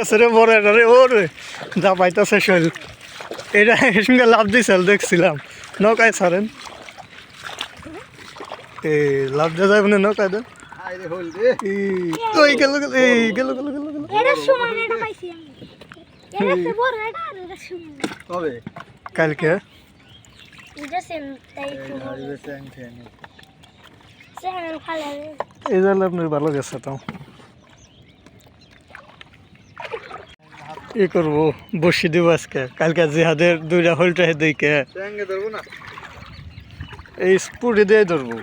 গেছে রে বড় এটা রে ওরে যা পাইতেছে শৈল এটা সঙ্গে লাভ দিছিল দেখছিলাম। নৌকায় ছাড়েন। এই লাভ দিয়ে যাবে না নৌকায় দেন। রে। কালকে। এই আপনার ভালো গেছে তো। ই করব বসি দিব আজকে। কালকে জিহাদের দুইটা হোলটা দিকে স্যাঙ্গে ধরবো না? এই পুরি দিয়ে ধরবো।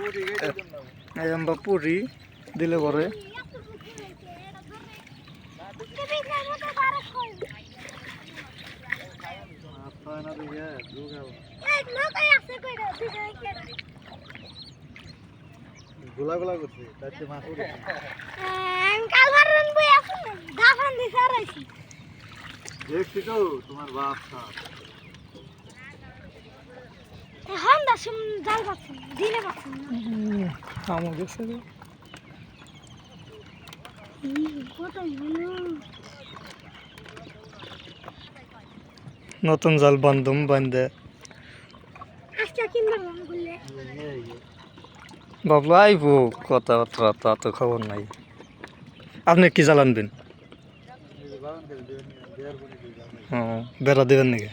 এই আমরা পুরি দিলে পরে। গোলা গোলা করছে তাতে মাছ উঠেছে দেখছি তো তোমার বাপ সাপ আমার গেছে রে। নতুন জাল বান্ধম বান্ধে। বাবলু আইব কথাবার্তা তা তো খবর নাই। আপনি কি জাল আনবেন ও বেড়া দেবেন নাকি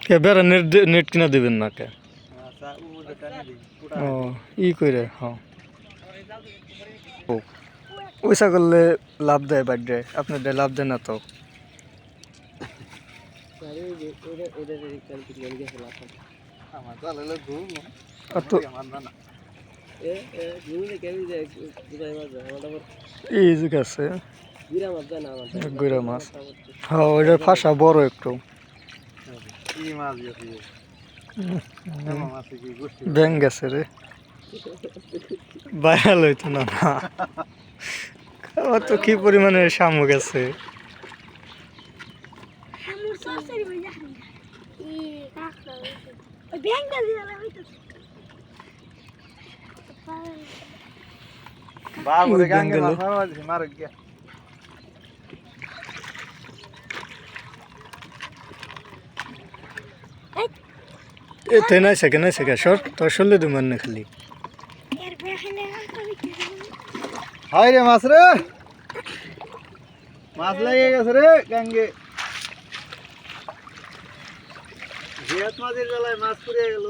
কে বেড়া নেট দে- নেট কিনা দেবেন না কে ও ই করে হ্যাঁ ও পয়সা করলে লাভ দেয় বার্থডে আপনার দেয় লাভ দেয় না তো আমার চালালে ঘুম আর তো আমার না না এই যে আছে গুড়া মাছ। হ্যাঁ ওইটার ফাঁসা বড় একটু। গেছে ব্যাং গেছে রে। বাইরাল হইতো না খাওয়া তো কি পরিমাণে গাঙ্গে জঙ্গলে। মাছ মারবা দিছে মার গিয়া। এতে নাই সেকে নাই সেকে শর্ট তোর শরীরে দু মানে খালি। হাই রে মাছ রে। মাছ লেগে গেছে রে গাঙ্গে জিয়াত মাছের জ্বালায় মাছ পুড়ে গেল।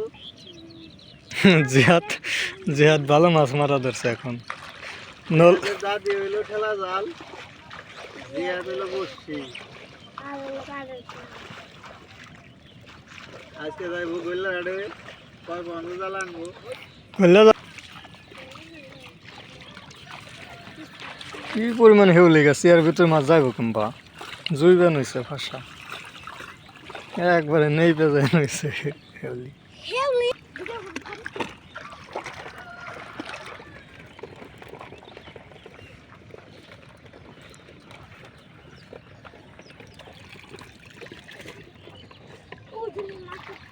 জিহাদ জিহাদ ভালো মাছ মারা ধরছে এখন। নল দাদি হইল ঠেলা জাল। হইল বসছি আজকে যাইবো গইলা কয় বন্ধু জাল আনব? বললে কি পরিমাণ হেউ গেছে এর ভিতরে মাছ যাইব কিংবা জুইবেন হয়েছে ভাষা। একবারে নেই পেজাই হয়েছে হেউলি। হেউলি। de machucar.